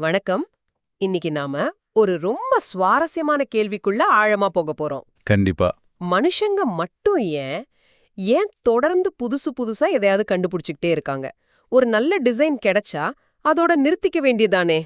வணக்கம். இன்னைக்கு நாம ஒரு ரொம்ப சுவாரஸ்யமான கேள்விக்குள்ள ஆழமா போக போறோம். கண்டிப்பா. மனுஷங்க மட்டும் ஏன் ஏன் தொடர்ந்து புதுசு புதுசா எதையாவது கண்டுபிடிச்சுக்கிட்டே இருக்காங்க? ஒரு நல்ல டிசைன் கிடைச்சா அதோட நிறுத்திக்க வேண்டியதானே?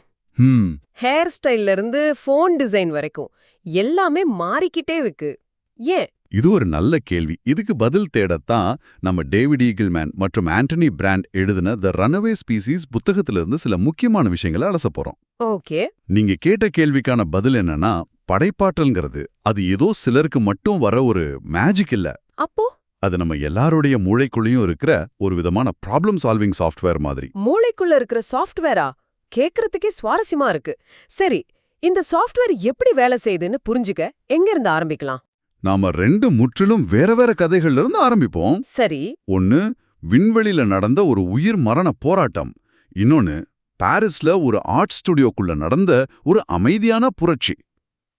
ஹேர் ஸ்டைல்ல இருந்து ஃபோன் டிசைன் வரைக்கும் எல்லாமே மாறிக்கிட்டே இருக்கு. ஏன்? இது ஒரு நல்ல கேள்வி. இதுக்கு பதில் தேடத்தான் நம்ம டேவிட் ஈகிள்மேன் மற்றும் ஆண்டனி பிராண்ட் எழுதின த ரனவே ஸ்பீசிஸ் புத்தகத்திலிருந்து சில முக்கியமான விஷயங்களை அலச போறோம். ஓகே. நீங்க கேட்ட கேள்விக்கான பதில் என்னன்னா படைப்பாற்றல்ங்கிறது. அது ஏதோ சிலருக்கு மட்டும் வர ஒரு மேஜிக் இல்ல. அப்போ? அது நம்ம எல்லாருடைய மூளைக்குள்ளேயும் இருக்கிற ஒரு விதமான ப்ராப்ளம் சால்விங் சாஃப்ட்வேர் மாதிரி. மூளைக்குள்ள இருக்கிற சாஃப்ட்வேரா கேக்குறதுக்கே சுவாரஸ்யமா இருக்கு. சரி இந்த சாஃப்ட்வேர் எப்படி வேலை செய்யுதுன்னு புரிஞ்சுக்க. எங்க இருந்து ஆரம்பிக்கலாம்? நாம ரெண்டு முற்றிலும் வேற வேற கதைகள்ல இருந்து ஆரம்பிப்போம். சரி. ஒன்னு விண்வெளியில நடந்த ஒரு உயிர் மரண போராட்டம். இன்னொன்னு பாரிஸ்ல ஒரு ஆர்ட் ஸ்டுடியோக்குள்ள நடந்த ஒரு அமைதியான புரட்சி.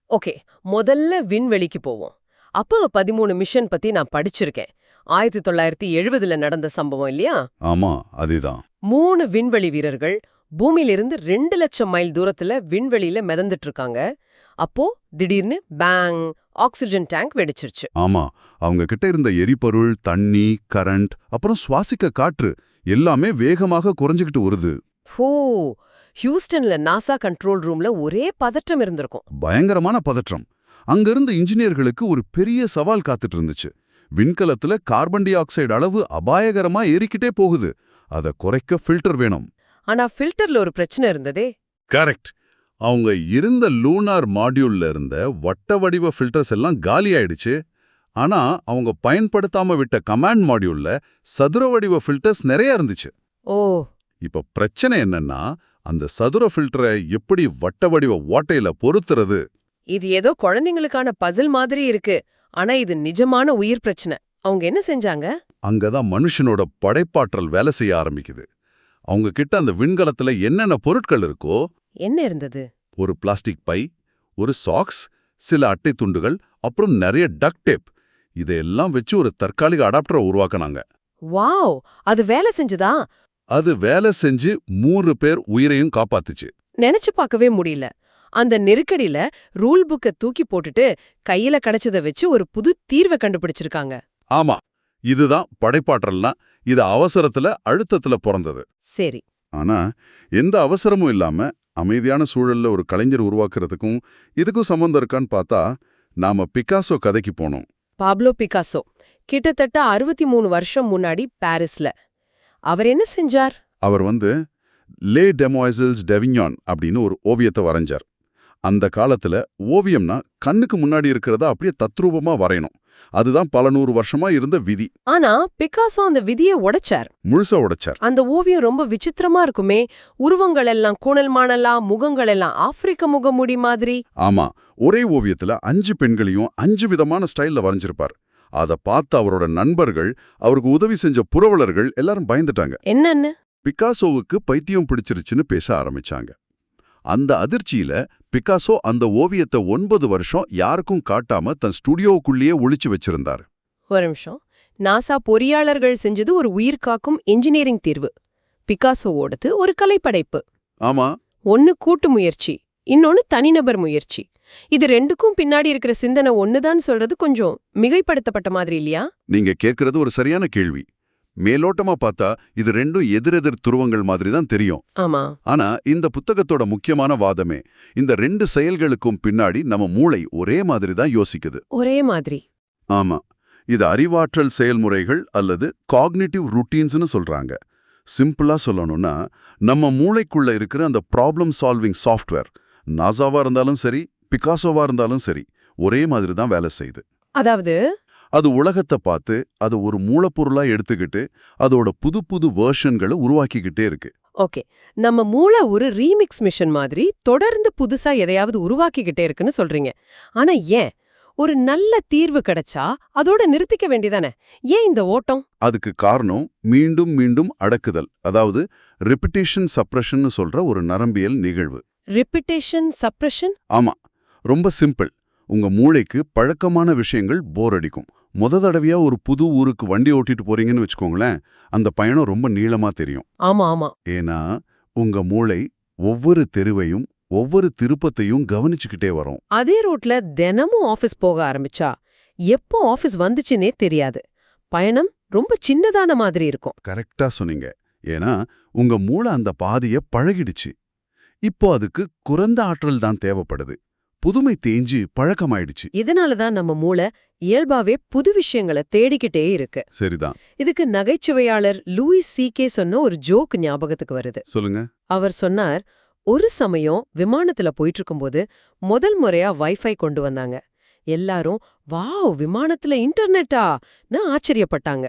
ஓகே முதல்ல விண்வெளிக்கு போவோம். அப்போலோ பதிமூணு மிஷன் பத்தி நான் படிச்சிருக்கேன். ஆயிரத்தி தொள்ளாயிரத்தி எழுபதுல நடந்த சம்பவம் இல்லையா? ஆமா அதேதான். மூணு விண்வெளி வீரர்கள் பூமியிலிருந்து ரெண்டு லட்சம் மைல் தூரத்துல விண்வெளியில மிதந்துட்டு இருக்காங்க. அப்போ திடீர்னு பேங் ஆக்சிஜன் டேங்க் வெடிச்சிருச்சு. ஆமா அவங்க கிட்ட இருந்த எரிபொருள் தண்ணி கரண்ட் அப்புறம் சுவாசிக்க காற்று எல்லாமே வேகமாக குறைஞ்சுக்கிட்டு வருது ஹோ ஹியூஸ்டன்ல நாசா கண்ட்ரோல் ரூம்ல ஒரே பதட்டம் இருந்திருக்கும். பயங்கரமான பதற்றம். அங்கிருந்த இன்ஜினியர்களுக்கு ஒரு பெரிய சவால் காத்துட்டு இருந்துச்சு. விண்கலத்துல கார்பன் டை ஆக்சைடு அளவு அபாயகரமா ஏறிக்கிட்டே போகுது. அதை குறைக்க ஃபில்டர் வேணும். ஆனா ஃபில்டர்ல ஒரு பிரச்சனை இருந்ததே. கரெக்ட். அவங்க இருந்த லூனார் மாடியூல்ல இருந்த வட்ட வடிவ ஃபில்டர்ஸ் எல்லாம் காலி ஆயிடுச்சு. ஆனா அவங்க பயன்படுத்தாம விட்ட கமாண்ட் மாடியூல்ல சதுர வடிவ ஃபில்டர்ஸ் நிறைய இருந்துச்சு. ஓ. இப்ப பிரச்சனை என்னன்னா அந்த சதுர ஃபில்டரை எப்படி வட்ட வடிவ ஓட்டையில பொருத்துறது? இது ஏதோ குழந்தைங்களுக்கான பசில் மாதிரி இருக்கு. ஆனா இது நிஜமான உயிர் பிரச்சனை. அவங்க என்ன செஞ்சாங்க? அங்கதான் மனுஷனோட படைப்பாற்றல் வேலை செய்ய ஆரம்பிக்குது. அவங்க கிட்ட அந்த விண்கலத்துல என்னென்ன பொருட்கள் இருக்கோ என்ன இருந்தது? ஒரு பிளாஸ்டிக் பை ஒரு சாக்ஸ் சில அட்டை துண்டுகள் அப்புறம் நிறைய டக் டேப். இதையெல்லாம் வச்சு ஒரு தற்காலிக அடாப்டரை உருவாக்குனாங்க. வாவ்! அது வேலை செஞ்சுதா? அது வேலை செஞ்சு மூன்று பேர் உயிரையும் காப்பாத்துச்சு. நினைச்சு பார்க்கவே முடியல. அந்த நெருக்கடியில ரூல் புக்க தூக்கி போட்டுட்டு கையில கிடைச்சத வச்சு ஒரு புது தீர்வை கண்டுபிடிச்சிருக்காங்க. ஆமா இதுதான் படைப்பாற்றல்னா இது அவசரத்துல அழுத்தத்துல பிறந்தது. சரி. ஆனா எந்த அவசரமும் இல்லாம அமைதியான சூழல்ல ஒரு கலைஞர் உருவாக்குறதுக்கும் இதுக்கும் சம்மந்தம் இருக்கான்னு பார்த்தா நாம பிகாசோ கதைக்கு போனோம். பாப்லோ பிகாசோ கிட்டத்தட்ட அறுபத்தி மூணு வருஷம் முன்னாடி பாரிஸ்ல. அவர் என்ன செஞ்சார்? அவர் வந்து லே டெமோய்சல்ஸ் டெவிஞான் அப்படின்னு ஒரு ஓவியத்தை வரைஞ்சார். அந்த காலத்துல ஓவியம்னா கண்ணுக்கு முன்னாடி இருக்கிறத அப்படியே தத்ரூபமா வரையணும். அதுதான் பல நூறு வருஷமா இருந்த விதி. ஆனா பிகாசோ அந்த விதியை உடைச்சார். முழுசா உடைச்சார். அந்த ஓவியம் ரொம்ப விசித்திரமா இருக்குமே. உருவங்கள் எல்லாம் கூணல் மாணலா முகங்கள் எல்லாம் ஆப்பிரிக்க முகமுடி மாதிரி. ஆமா ஒரே ஓவியத்துல அஞ்சு பெண்களையும் அஞ்சு விதமான ஸ்டைல்ல வரைஞ்சிருப்பார். அதை பார்த்து அவரோட நண்பர்கள் அவருக்கு உதவி செஞ்ச புரவலர்கள் எல்லாரும் பயந்துட்டாங்க. என்னன்னு? பிகாசோவுக்கு பைத்தியம் பிடிச்சிருச்சுன்னு பேச ஆரம்பிச்சாங்க. அந்த அதிர்ச்சியில பிகாசோ அந்த ஓவியத்தை ஒன்பது வருஷம் யாருக்கும் காட்டாம தன் ஸ்டுடியோவுக்குள்ளேயே ஒளிச்சு வச்சிருந்தார். ஒரு நிமிஷம். நாசா பொறியாளர்கள் செஞ்சது ஒரு உயிர் காக்கும் இன்ஜினியரிங் தீர்வு. பிகாசோவோடது ஒரு கலைப்படைப்பு. ஆமா. ஒன்னு கூட்டு முயற்சி இன்னொன்னு தனிநபர் முயற்சி. இது ரெண்டுக்கும் பின்னாடி இருக்கிற சிந்தனை ஒண்ணுதான் சொல்றது கொஞ்சம் மிகைப்படுத்தப்பட்ட மாதிரி இல்லையா? நீங்க கேட்கறது ஒரு சரியான கேள்வி. மேலோட்டமா பார்த்தா இது ரெண்டும் எதிரெதிர் துருவங்கள் மாதிரி தான் தெரியும். ஆமா. ஆனா இந்த புத்தகத்தோட முக்கியமான வாதமே இந்த ரெண்டு செயல்களுக்கும் பின்னாடி நம்ம மூளை ஒரே மாதிரி தான் யோசிக்குது. ஒரே மாதிரி. ஆமா. இது அறிவாற்றல் செயல்முறைகள் அல்லது காக்னிட்டிவ் ருட்டீன்ஸ்னு சொல்றாங்க. சிம்பிளா சொல்லணும்னா நம்ம மூளைக்குள்ள இருக்கிற அந்த ப்ராப்ளம் சால்விங் சாஃப்ட்வேர் நாசாவா இருந்தாலும் சரி பிகாசோவா இருந்தாலும் சரி ஒரே மாதிரி தான் வேலை செய்யுது. அதாவது அது உலகத்தை பார்த்து அதை ஒரு மூலப்பொருளா எடுத்துக்கிட்டு அதோட புது புது வேர்ஷன்களை உருவாக்கிக்கிட்டே இருக்கு. ஓகே. நம்ம மூளை ஒரு ரீமிக்ஸ் மிஷன் மாதிரி தொடர்ந்து புதுசா எதையாவது உருவாக்கிக்கிட்டே இருக்குன்னு சொல்றீங்க. ஆனா ஏன்? ஒரு நல்ல தீர்வு கிடைச்சா அதோட நிறுத்திக்க வேண்டியதானே? ஏன் இந்த ஓட்டம்? அதுக்கு காரணம் மீண்டும் மீண்டும் அடக்குதல். அதாவது ரிப்பிட்டேஷன் சப்ரஷன்னு சொல்ற ஒரு நரம்பியல் நிகழ்வு. ரிப்பிட்டேஷன் சப்ரஷன் ஆமா. ரொம்ப சிம்பிள் உங்க மூளைக்கு பழக்கமான விஷயங்கள் போர் அடிக்கும். முத தடவையா ஒரு புது ஊருக்கு வண்டி ஓட்டிட்டு போறீங்கன்னு வச்சுக்கோங்களேன் அந்த பயணம் ரொம்ப நீளமா தெரியும். ஆமா ஆமா. ஏன்னா உங்க மூளை ஒவ்வொரு தெருவையும் ஒவ்வொரு திருப்பத்தையும் கவனிச்சுக்கிட்டே வரோம். அதே ரோட்ல தினமும் ஆபீஸ் போக ஆரம்பிச்சா எப்போ ஆபீஸ் வந்துச்சுன்னே தெரியாது. பயணம் ரொம்ப சின்னதான மாதிரி இருக்கும். கரெக்டா சொன்னீங்க. ஏன்னா உங்க மூளை அந்த பாதைய பழகிடுச்சு. இப்போ அதுக்கு குறைந்த ஆற்றல் தான் தேவைப்படுது. புதுமை தேஞ்சு பழக்கமாயிடுச்சு. இதனால தான் நம்ம மூளை இயல்பாவே புது விஷயங்களை தேடிக்கிட்டே இருக்கு. சரிதான். இதுக்கு நகைச்சுவையாளர் லூயிஸ் சீகே சொன்ன ஒரு ஜோக் ஞாபகத்துக்கு வருது. சொல்லுங்க. அவர் சொன்னார் ஒரு சமயம் விமானத்துல போயிட்டு இருக்கும்போது முதல் முறையா வைஃபை கொண்டு வந்தாங்க. எல்லாரும் வாவ் விமானத்துல இன்டர்நெட்டா? ஆச்சரியப்பட்டாங்க.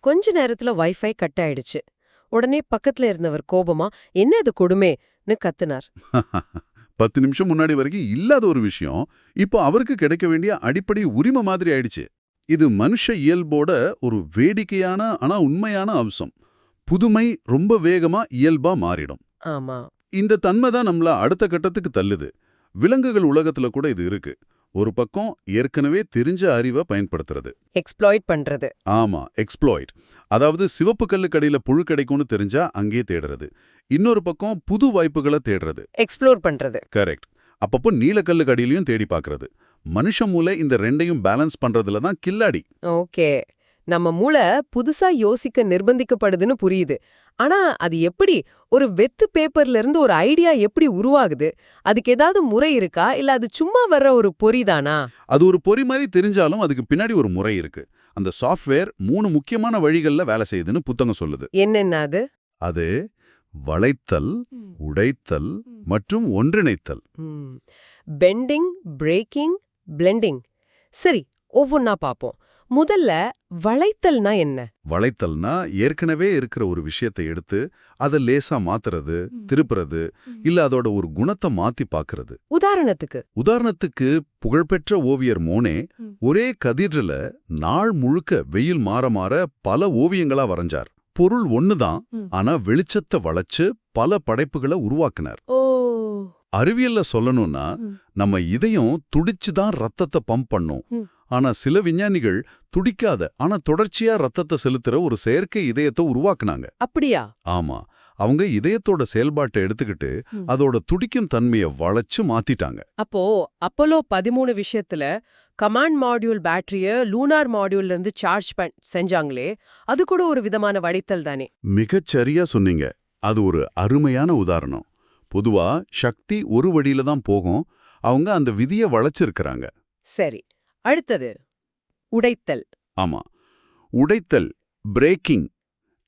கொஞ்ச நேரத்துல வைஃபை கட் ஆயிடுச்சு. உடனே பக்கத்துல இருந்தவர் கோபமா என்ன இது கொடுமைன்னு கத்துனார். பத்து நிமிஷம் முன்னாடி வரைக்கும் இல்லாத ஒரு விஷயம் இப்போ அவருக்கு கிடைக்க வேண்டிய அடிப்படை உரிமை மாதிரி ஆயிடுச்சு. இது மனுஷ இயல்போட ஒரு வேடிக்கையான ஆனா உண்மையான அம்சம். புதுமை ரொம்ப வேகமா இயல்பா மாறிடும். ஆமா. இந்த தன்மை தான் நம்மள அடுத்த கட்டத்துக்கு தள்ளுது. விலங்குகள் உலகத்துல கூட இது இருக்கு. ஒரு பக்கம் ஏற்கனவே தெரிஞ்ச அறிவை பயன்படுத்துறது. எக்ஸ்ப்ளாய்ட் பண்றது. ஆமா எக்ஸ்ப்ளாய்ட் அதாவது சிவப்பு கல்லு கடையில புழு கிடைக்கும்னு தெரிஞ்சா அங்கேயே தேடுறது. இன்னொரு பக்கம் புது வாய்ப்புகளை தேடுறது. எக்ஸ்ப்ளோர் பண்றது. கரெக்ட் அப்பப்போ நீலக்கல்லு கடியிலையும் தேடி பார்க்கறது. மனுஷ மூளை இந்த ரெண்டையும் பேலன்ஸ் பண்றதுல தான் கில்லாடி. ஓகே நம்ம மூளை புதுசா யோசிக்க நிர்பந்திக்கப்படுதுன்னு புரியுது. ஆனா அது எப்படி? ஒரு வெத்து பேப்பர்ல இருந்து ஒரு ஐடியா எப்படி உருவாகுது? அதுக்கு ஏதாவது முறை இருக்கா? இல்ல அது சும்மா வர்ற ஒரு பொறிதானா அது ஒரு பொறி மாதிரி தெரிஞ்சாலும் அதுக்கு பின்னாடி ஒரு முறை இருக்கு. அந்த சாஃப்ட்வேர் மூணு முக்கியமான வழிகள்ல வேலை செய்யுதுன்னு புத்தகம் சொல்லுது. என்னென்ன அது? அது வளைத்தல் உடைத்தல் மற்றும் ஒன்றிணைத்தல். பெண்டிங் பிரேக்கிங் பிளெண்டிங் சரி ஒவ்வொன்னா பாப்போம் முதல்ல வளைத்தல்னா என்ன? வளைத்தல்னா ஏற்கனவே இருக்கிற ஒரு விஷயத்தை எடுத்து அதை லேசா மாத்துறது திருப்புறது இல்ல அதோட ஒரு குணத்தை மாத்தி பார்க்கறது உதாரணத்துக்கு. உதாரணத்துக்கு புகழ்பெற்ற ஓவியர் மோனே ஒரே கதிரில நாள் முழுக்க வெயில் மாற மாற பல ஓவியங்களா வரைஞ்சார். பொருள் ஒண்ணுதான். ஆனா வெளிச்சத்தை வளைச்சு பல படைப்புகளை உருவாக்குனார். அறிவியல்ல சொல்லணும்னா. நம்ம இதயம் துடிச்சு தான் ரத்தத்தை பம்ப் பண்ணும். ஆனா சில விஞ்ஞானிகள் துடிக்காத ஆனா தொடர்ச்சியா ரத்தத்தை செலுத்துற ஒரு செயற்கை இதயத்தை உருவாக்குனாங்க. அப்படியா? ஆமா. அவங்க இதயத்தோட செயல்பாட்டை எடுத்துக்கிட்டு. அதோட துடிக்கும் தன்மையை வளைச்சு மாத்திட்டாங்க. அப்போ அப்போலோ பதிமூணு விஷயத்துல கமாண்ட் மாடியூல் பேட்டரிய லூனார் மாடியூல்ல இருந்து சார்ஜ் செஞ்சாங்களே அது கூட ஒரு விதமான வடித்தல் தானே. மிகச் சரியா சொன்னீங்க. அது ஒரு அருமையான உதாரணம். பொதுவா சக்தி ஒரு வழியில தான் போகும். அவங்க அந்த விதியை வளைச்சிருக்கிறாங்க. சரி. அடுத்தது உடைத்தல். ஆமா. உடைத்தல் பிரேக்கிங்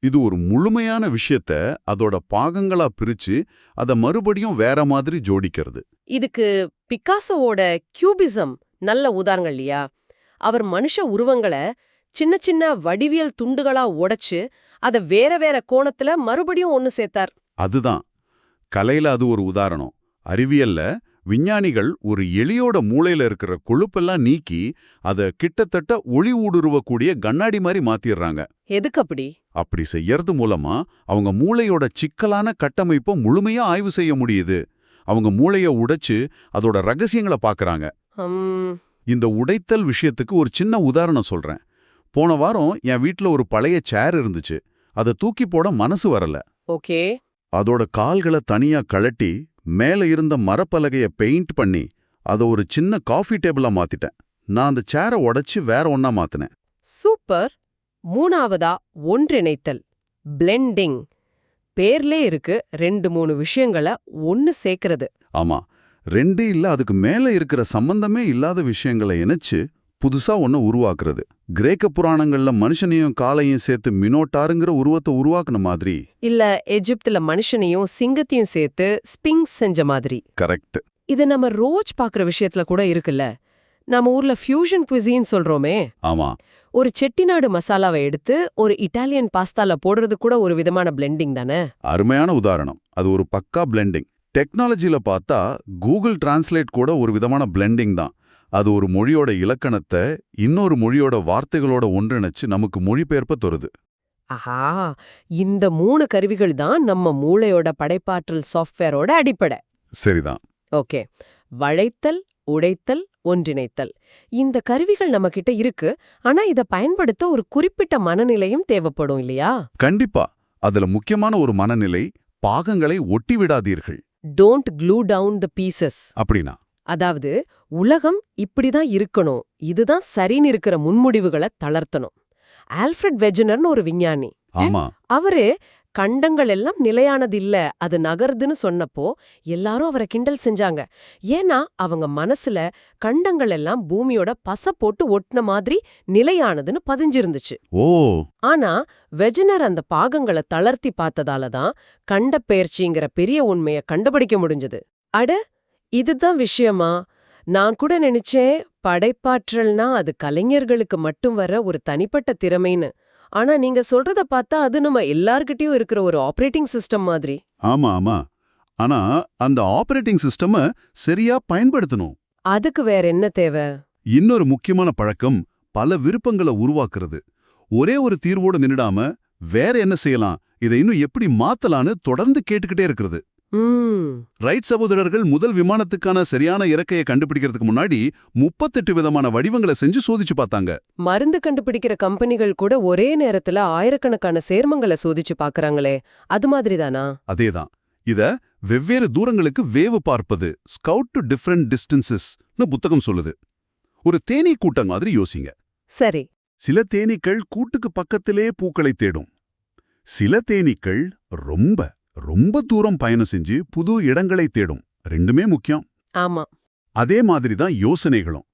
இது ஒரு முழுமையான விஷயத்த அதோட பாகங்களா பிரிச்சு அதை மறுபடியும் வேற மாதிரி ஜோடிக்கிறது. இதுக்கு பிக்காசோவோட கியூபிசம் நல்ல உதாரணம் இல்லையா? அவர் மனுஷ உருவங்களை சின்ன சின்ன வடிவியல் துண்டுகளா உடைச்சு அத வேற வேற கோணத்துல மறுபடியும் ஒன்னு சேர்த்தார். அதுதான். கலையில அது ஒரு உதாரணம். அறிவியல்ல விஞ்ஞானிகள் ஒரு எலியோட மூளையில இருக்கிற கொழுப்பெல்லாம் நீக்கி அத கிட்டத்தட்ட ஒளி ஊடுருவக்கூடிய கண்ணாடி மாதிரி மாத்திடுறாங்க எதுக்கு அப்படி? அப்படி செய்யறது மூலமா அவங்க மூளையோட சிக்கலான கட்டமைப்பை முழுமையா ஆய்வு செய்ய முடியுது. அவங்க மூளைய உடைச்சு அதோட ரகசியங்களை பார்க்கறாங்க ஹம், இந்த உடைத்தல் விஷயத்துக்கு ஒரு சின்ன உதாரணம் சொல்றேன். போன வாரம் என் வீட்ல ஒரு பழைய சேர் இருந்துச்சு. அதை தூக்கி போட மனசு வரல. ஓகே. அதோட கால்களை தனியா கழட்டி மேல இருந்த மரப்பலகைய பெயிண்ட் பண்ணி அதை ஒரு சின்ன காஃபி டேபிளா மாத்திட்டேன். நான் அந்த சேரை உடைச்சு வேற ஒண்ணா மாத்தினேன். சூப்பர். மூணாவதா ஒன்றிணைத்தல் பிளெண்டிங் பேர்லே இருக்கு ரெண்டு மூணு விஷயங்களை ஒன்னு சேர்க்கறது. ஆமா ரெண்டு இல்ல அதுக்கு மேல இருக்கிற சம்பந்தமே இல்லாத விஷயங்களை இணைச்சு புதுசா ஒன்ன உருவாக்குறது. கிரேக்க புராணங்கள்ல மனுஷனையும் காலையும் சேர்த்து மினோட்டாருங்கிற உருவத்தை உருவாக்குன மாதிரி. இல்ல எஜிப்துல மனுஷனையும் சிங்கத்தையும் சேர்த்து ஸ்பிங்ஸ் செஞ்ச மாதிரி. கரெக்ட். இது நம்ம ரோஜ் பாக்குற விஷயத்துல கூட இருக்குல்ல. நம்ம ஊர்ல ஃபியூஷன் குவிசின்னு சொல்றோமே. ஆமா. ஒரு செட்டிநாடு மசாலாவை எடுத்து ஒரு இட்டாலியன் பாஸ்தால போடுறது கூட ஒரு விதமான பிளெண்டிங் தானே? அருமையான உதாரணம். அது ஒரு பக்கா பிளெண்டிங் டெக்னாலஜில பார்த்தா கூகுள் டிரான்ஸ்லேட் கூட ஒரு விதமான பிளெண்டிங் தான். அது ஒரு மொழியோட இலக்கணத்தை இன்னொரு மொழியோட வார்த்தைகளோட ஒன்றிணைச்சு நமக்கு மொழிபெயர்ப்ப தருது ஆஹா! இந்த மூணு கருவிகள் தான் நம்ம மூளையோட படைப்பாற்றல் சாஃப்ட்வேரோட அடிப்படை. சரிதான். ஓகே. வளைத்தல் உடைத்தல் ஒன்றிணைத்தல். இந்த கருவிகள் நம்ம கிட்ட இருக்கு. ஆனா இத பயன்படுத்த ஒரு குறிப்பிட்ட மனநிலையும் தேவைப்படும் இல்லையா? கண்டிப்பா. அதுல முக்கியமான ஒரு மனநிலை பாகங்களை ஒட்டி விடாதீர்கள். Don't glue down the pieces அப்படின்னா? அதாவது உலகம் இப்படிதான் இருக்கணும். இதுதான் சரின்னு இருக்கிற முன்முடிவுகளை தளர்த்தணும். ஆல்ஃபிரட் வெஜனர்னு ஒரு விஞ்ஞானி. அவரு கண்டங்கள் எல்லாம் நிலையானது இல்ல அது நகருதுன்னு சொன்னப்போ எல்லாரும் அவரை கிண்டல் செஞ்சாங்க. ஏன்னா அவங்க மனசுல கண்டங்கள் எல்லாம் பூமியோட பச போட்டு ஒட்டின மாதிரி நிலையானதுன்னு பதிஞ்சிருந்துச்சு. ஓ. ஆனா வெஜனர் அந்த பாகங்களை தளர்த்தி பார்த்ததால தான் கண்ட பெயர்ச்சிங்கிற பெரிய உண்மைய கண்டுபிடிக்க முடிஞ்சது. அட இதுதான் விஷயமா? நான் கூட நினைச்சேன் படைப்பாற்றல்னா அது கலைஞர்களுக்கு மட்டும் வர ஒரு தனிப்பட்ட திறமைன்னு. ஆனா நீங்க சொல்றத பார்த்தா அது நம்ம எல்லார்கிட்டயும் இருக்கிற ஒரு ஆபரேட்டிங் சிஸ்டம் மாதிரி. ஆமா ஆமா. ஆனா அந்த ஆபரேட்டிங் சிஸ்டம சரியா பயன்படுத்தணும். அதுக்கு வேற என்ன தேவை? இன்னொரு முக்கியமான பழக்கம் பல விருப்பங்களை உருவாக்குறது. ஒரே ஒரு தீர்வோடு நின்னுடாம வேற என்ன செய்யலாம்? இதை இன்னும் எப்படி மாத்தலான்னு தொடர்ந்து கேட்டுக்கிட்டே இருக்கிறது. ரைட் சகோதரர்கள் முதல் விமானத்துக்கான சரியான இறக்கையை கண்டுபிடிக்கிறதுக்கு முன்னாடி முப்பத்தெட்டு விதமான வடிவங்களை செஞ்சு சோதிச்சு பார்த்தாங்க. மருந்து கண்டுபிடிக்கிற கம்பெனிகள் கூட ஒரே நேரத்துல ஆயிரக்கணக்கான சேர்மங்களை சோதிச்சு பாக்குறாங்களே அது மாதிரிதானா? அதேதான். இத வெவ்வேறு தூரங்களுக்கு வேவு பார்ப்பது ஸ்கவுட் டு டிஃபரண்ட் டிஸ்டன்சஸ்னு புத்தகம் சொல்லுது. ஒரு தேனீ கூட்டம் மாதிரி யோசிங்க. சரி. சில தேனீக்கள் கூட்டுக்கு பக்கத்திலே பூக்களை தேடும். சில தேனீக்கள் ரொம்ப ரொம்ப தூரம் பயணம் செஞ்சு புது இடங்களை தேடும். ரெண்டுமே முக்கியம். ஆமா. அதே மாதிரி தான் யோசனைகளும்.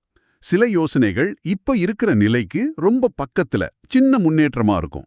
சில யோசனைகள் இப்ப இருக்கிற நிலைக்கு ரொம்ப பக்கத்துல சின்ன முன்னேற்றமா இருக்கும்.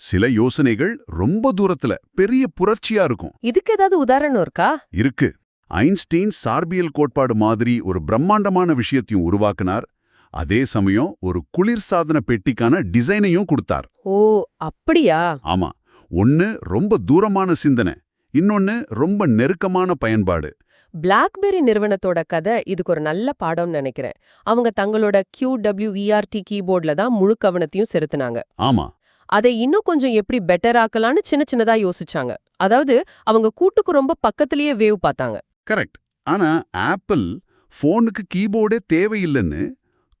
சில யோசனைகள் ரொம்ப தூரத்துல பெரிய புரட்சியா இருக்கும். இதுக்கு ஏதாவது உதாரணம் இருக்கா? இருக்கு. ஐன்ஸ்டீன் சார்பியல் கோட்பாடு மாதிரி ஒரு பிரம்மாண்டமான விஷயத்தையும் உருவாக்குனார். அதே சமயம் ஒரு குளிர்சாதன பெட்டிக்கான டிசைனையும் கொடுத்தார். ஓ அப்படியா? ஆமா. ஒன்னு ரொம்ப தூரமான சிந்தனை இன்னொன்னு ரொம்ப நெருக்கமான பயன்பாடு. பிளாக்பெரி நிறுவனத்தோட கதை இதுக்கு ஒரு நல்ல பாடம்னு நினைக்கிறேன். அவங்க தங்களோட QWERT கீபோர்ட்ல தான் முழு கவனத்தையும் செலுத்துனாங்க. ஆமா. அதை இன்னும் கொஞ்சம் எப்படி பெட்டர் ஆக்கலாம்னு சின்ன சின்னதா யோசிச்சாங்க. அதாவது அவங்க கூட்டுக்கு ரொம்ப பக்கத்திலேயே வேவ் பார்த்தாங்க. கரெக்ட் ஆனா ஆப்பிள் ஃபோனுக்கு கீபோர்டே தேவையில்லைன்னு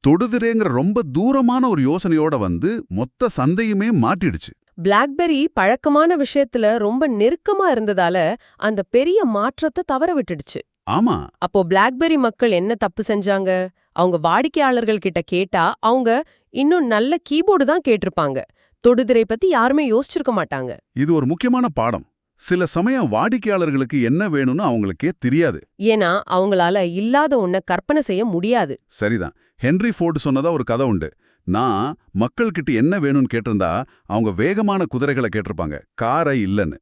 தொடுதிரேங்கிற ரொம்ப தூரமான ஒரு யோசனையோட வந்து மொத்த சந்தையுமே மாட்டிடுச்சு. பிளாக்பெரி பழக்கமான விஷயத்துல ரொம்ப நெருக்கமா இருந்ததால அந்த பெரிய மாற்றத்தை தவற விட்டுடுச்சு. ஆமா. அப்போ பிளாக்பெரி மக்கள் என்ன தப்பு செஞ்சாங்க? அவங்க வாடிக்கையாளர்கள் கிட்ட கேட்டா அவங்க இன்னும் நல்ல கீபோர்டு தான் கேட்டிருப்பாங்க. தொடுதிரை பத்தி யாருமே யோசிச்சிருக்க மாட்டாங்க. இது ஒரு முக்கியமான பாடம். சில சமயம் வாடிக்கையாளர்களுக்கு என்ன வேணும்னு அவங்களுக்கே தெரியாது. ஏன்னா அவங்களால இல்லாத ஒன்ன கற்பனை செய்ய முடியாது. சரிதான். ஹென்ரி ஃபோர்டு சொன்னதா ஒரு கதை உண்டு. நான் மக்கள்கிட்ட என்ன வேணும்னு கேட்டிருந்தா அவங்க வேகமான குதிரைகளை கேட்டிருப்பாங்க. காரை இல்லைன்னு.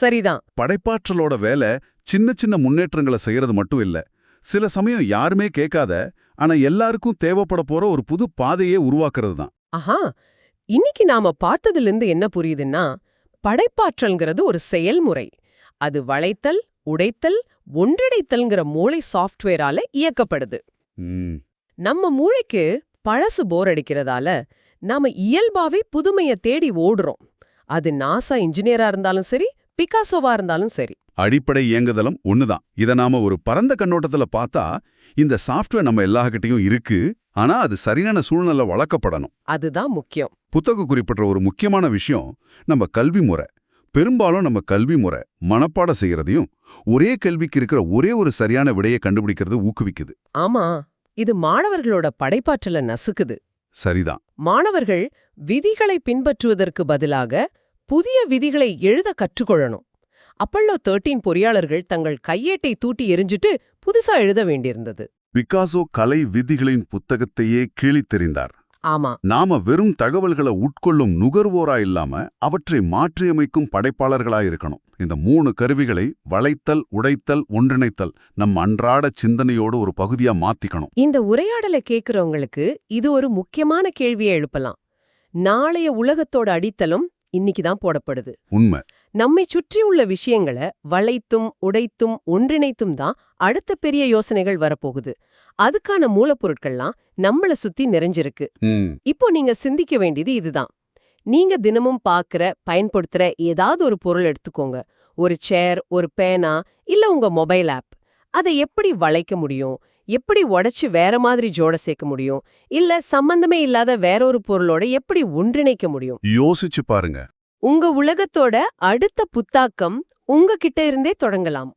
சரிதான். படைப்பாற்றலோட வேலை சின்ன சின்ன முன்னேற்றங்களை செய்யறது மட்டும் இல்ல. சில சமயம் யாருமே கேட்காத ஆனா எல்லாருக்கும் தேவைப்பட போற ஒரு புது பாதையே உருவாக்குறது தான். ஆஹா இன்னைக்கு நாம பார்த்ததிலிருந்து என்ன புரியுதுன்னா படைப்பாற்றல்ங்கிறது ஒரு செயல்முறை. அது வளைத்தல் உடைத்தல் ஒன்றிணைத்தல்ங்கிற மூளை சாஃப்ட்வேரால இயக்கப்படுது. நம்ம மூளைக்கு பழசு போர் அடிக்கிறதால நாம இயல்பாவே புதுமைய தேடி ஓடுறோம். அது நாசா இன்ஜினியரா இருந்தாலும் சரி பிகாசோவா இருந்தாலும் சரி. அடிப்படை இயங்குதலும் ஒண்ணுதான். இத நாம ஒரு பரந்த கண்ணோட்டத்துல பார்த்தா இந்த சாஃப்ட்வேர் நம்ம எல்லார்கிட்டயும் இருக்கு ஆனா அது சரியான சூழ்நிலை வளர்க்கப்படணும். அதுதான் முக்கியம். புத்தக குறிப்பிட்ட ஒரு முக்கியமான விஷயம் நம்ம கல்வி முறை. பெரும்பாலும் நம்ம கல்வி முறை மனப்பாடம் செய்யறதையும் ஒரே கல்விக்கு இருக்கிற ஒரே ஒரு சரியான விடையை கண்டுபிடிக்கிறது ஊக்குவிக்குது. ஆமா. இது மாணவர்களோட படைப்பாற்றல நசுக்குது. சரிதான். மாணவர்கள் விதிகளை பின்பற்றுவதற்கு பதிலாக புதிய விதிகளை எழுத கற்றுக்கொள்ளணும். அப்பல்லோ 13 பொறியாளர்கள் தங்கள் கையேட்டை தூட்டி எரிஞ்சிட்டு புதுசா எழுத வேண்டியிருந்தது. பிகாசோ கலை விதிகளின் புத்தகத்தையே கிழித்தெறிந்தார் ஆமா. நாம வெறும் தகவல்களை உட்கொள்ளும் நுகர்வோரா இல்லாம அவற்றை மாற்றியமைக்கும் படைப்பாளர்களா இருக்கணும். இந்த மூணு கருவிகளை வளைத்தல் உடைத்தல் ஒன்றிணைத்தல் நம் அன்றாட சிந்தனையோட ஒரு பகுதியா மாத்திக்கணும். இந்த உரையாடலை கேக்குறவங்களுக்கு இது ஒரு முக்கியமான கேள்வியை எழுப்பலாம். நாளைய உலகத்தோட அடித்தளம் இன்னைக்கு தான் போடப்படுது. உண்மை. நம்மை சுற்றியுள்ள விஷயங்களை வளைத்தும் உடைத்தும் ஒன்றிணைத்தும் தான் அடுத்த பெரிய யோசனைகள் வரப்போகுது. அதுக்கான மூலப்பொருட்கள்லாம் நம்மள சுத்தி நிறைஞ்சிருக்கு. இப்போ நீங்க சிந்திக்க வேண்டியது இதுதான். நீங்க தினமும் பார்க்கற பயன்படுத்துற ஏதாவது ஒரு பொருள் எடுத்துக்கோங்க. ஒரு சேர் ஒரு பேனா இல்ல உங்க மொபைல் ஆப் அதை எப்படி வளைக்க முடியும்? எப்படி உடைச்சு வேற மாதிரி ஜோட சேர்க்க முடியும்? இல்ல சம்பந்தமே இல்லாத வேற ஒரு பொருளோட எப்படி ஒன்றிணைக்க முடியும்? யோசிச்சு பாருங்க. உங்க உலகத்தோட அடுத்த புத்தாக்கம் உங்ககிட்ட இருந்தே தொடங்கலாம்.